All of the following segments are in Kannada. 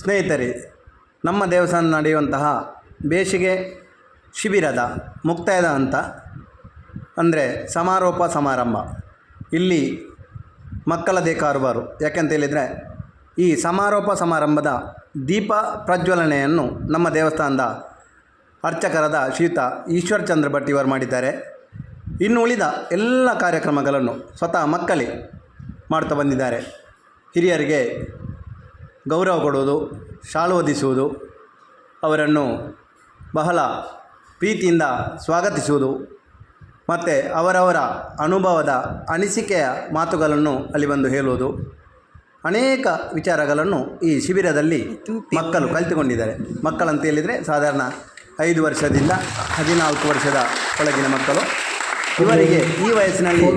ಸ್ನೇಹಿತರೆ, ನಮ್ಮ ದೇವಸ್ಥಾನ ನಡೆಯುವಂತಹ ಬೇಸಿಗೆ ಶಿಬಿರದ ಮುಕ್ತಾಯದ ಹಂತ ಅಂದರೆ ಸಮಾರೋಪ ಸಮಾರಂಭ. ಇಲ್ಲಿ ಮಕ್ಕಳದೇ ಕಾರುಬಾರು. ಯಾಕೆಂತ ಹೇಳಿದರೆ, ಈ ಸಮಾರೋಪ ಸಮಾರಂಭದ ದೀಪ ಪ್ರಜ್ವಲನೆಯನ್ನು ನಮ್ಮ ದೇವಸ್ಥಾನದ ಅರ್ಚಕರಾದ ಶ್ರೀಯುತ ಈಶ್ವರಚಂದ್ರ ಭಟ್ ಇವರು ಮಾಡಿದ್ದಾರೆ. ಇನ್ನು ಉಳಿದ ಎಲ್ಲ ಕಾರ್ಯಕ್ರಮಗಳನ್ನು ಸ್ವತಃ ಮಕ್ಕಳೇ ಮಾಡ್ತಾ ಬಂದಿದ್ದಾರೆ. ಹಿರಿಯರಿಗೆ ಗೌರವ ಕೊಡುವುದು, ಶಾಲು ಹೊದಿಸುವುದು, ಅವರನ್ನು ಬಹಳ ಪ್ರೀತಿಯಿಂದ ಸ್ವಾಗತಿಸುವುದು ಮತ್ತು ಅವರವರ ಅನುಭವದ ಅನಿಸಿಕೆಯ ಮಾತುಗಳನ್ನು ಅಲ್ಲಿ ಬಂದು ಹೇಳುವುದು. ಅನೇಕ ವಿಚಾರಗಳನ್ನು ಈ ಶಿಬಿರದಲ್ಲಿ ಮಕ್ಕಳು ಕಲಿತುಕೊಂಡಿದ್ದಾರೆ. ಮಕ್ಕಳಂತ ಹೇಳಿದರೆ ಸಾಧಾರಣ ಐದು ವರ್ಷದಿಂದ ಹದಿನಾಲ್ಕು ವರ್ಷದ ಒಳಗಿನ ಮಕ್ಕಳು. ಇವರಿಗೆ ಈ ವಯಸ್ಸಿನಲ್ಲಿ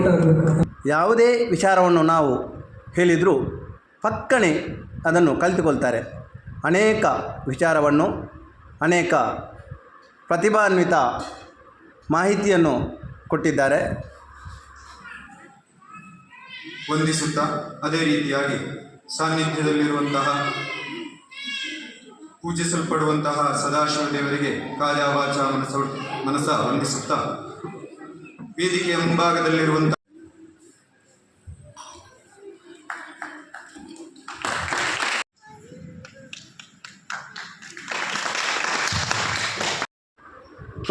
ಯಾವುದೇ ವಿಚಾರವನ್ನು ನಾವು ಹೇಳಿದರೂ ಪಕ್ಕನೆ ಅದನ್ನು ಕಲಿತುಕೊಳ್ತಾರೆ. ಅನೇಕ ವಿಚಾರವನ್ನು, ಅನೇಕ ಪ್ರತಿಭಾನ್ವಿತ ಮಾಹಿತಿಯನ್ನು ಕೊಟ್ಟಿದ್ದಾರೆ. ವಂದಿಸುತ್ತಾ ಅದೇ ರೀತಿಯಾಗಿ ಸಾನ್ನಿಧ್ಯದಲ್ಲಿರುವಂತಹ, ಪೂಜಿಸಲ್ಪಡುವಂತಹ ಸದಾಶಿವ ದೇವರಿಗೆ ಕಾರ್ಯವಾಚ ವಾಚ ಮನಸ ಮನಸ ವಂದಿಸುತ್ತಾ ವೇದಿಕೆಯ ಮುಂಭಾಗದಲ್ಲಿರುವಂತಹ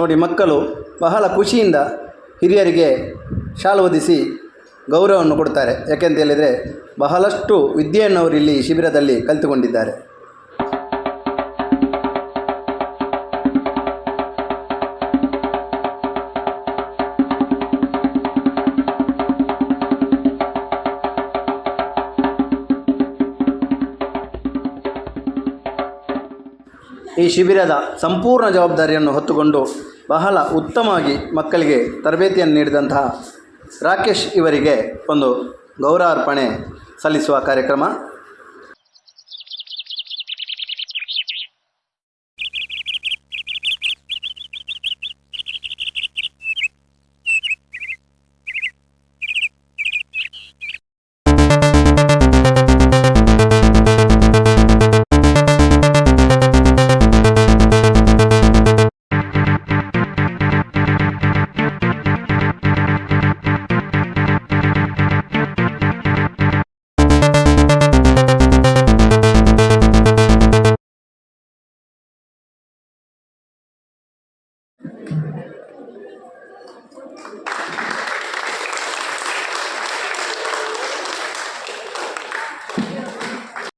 ನೋಡಿ ಮಕ್ಕಳು ಬಹಳ ಖುಷಿಯಿಂದ ಹಿರಿಯರಿಗೆ ಶಾಲು ಹೊದಿಸಿ ಗೌರವವನ್ನು ಕೊಡ್ತಾರೆ ಯಾಕೆಂತ ಹೇಳಿದರೆ ಬಹಳಷ್ಟು ವಿದ್ಯೆಯನ್ನು ಅವರು ಇಲ್ಲಿ ಶಿಬಿರದಲ್ಲಿ ಕಲಿತುಕೊಂಡಿದ್ದಾರೆ. ಈ ಶಿಬಿರದ ಸಂಪೂರ್ಣ ಜವಾಬ್ದಾರಿಯನ್ನು ಹೊತ್ತುಕೊಂಡು ಬಹಳ ಉತ್ತಮವಾಗಿ ಮಕ್ಕಳಿಗೆ ತರಬೇತಿಯನ್ನು ನೀಡಿದಂತಹ ರಾಕೇಶ್ ಇವರಿಗೆ ಒಂದು ಗೌರವಾರ್ಪಣೆ ಸಲ್ಲಿಸುವ ಕಾರ್ಯಕ್ರಮ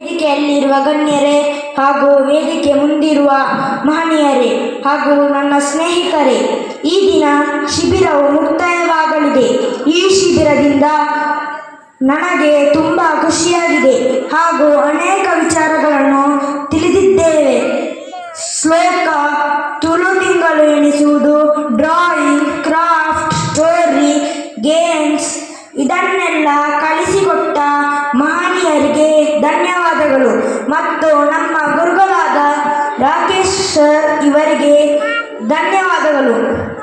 ವೇದಿಕೆಯಲ್ಲಿರುವ ಗಣ್ಯರೇ ಹಾಗೂ ವೇದಿಕೆ ಮುಂದಿರುವ ಮಹನೀಯರೇ ಹಾಗೂ ನನ್ನ ಸ್ನೇಹಿತರೇ, ಈ ದಿನ ಶಿಬಿರವು ಮುಕ್ತಾಯವಾಗಲಿದೆ. ಈ ಶಿಬಿರದಿಂದ ನನಗೆ ತುಂಬ ಖುಷಿಯಾಗಿದೆ ಹಾಗೂ ಧನ್ಯವಾದಗಳು. ಮತ್ತು ನಮ್ಮ ಗುರುಗಳಾದ ರಾಕೇಶ್ ಸರ್ ಇವರಿಗೆ ಧನ್ಯವಾದಗಳು.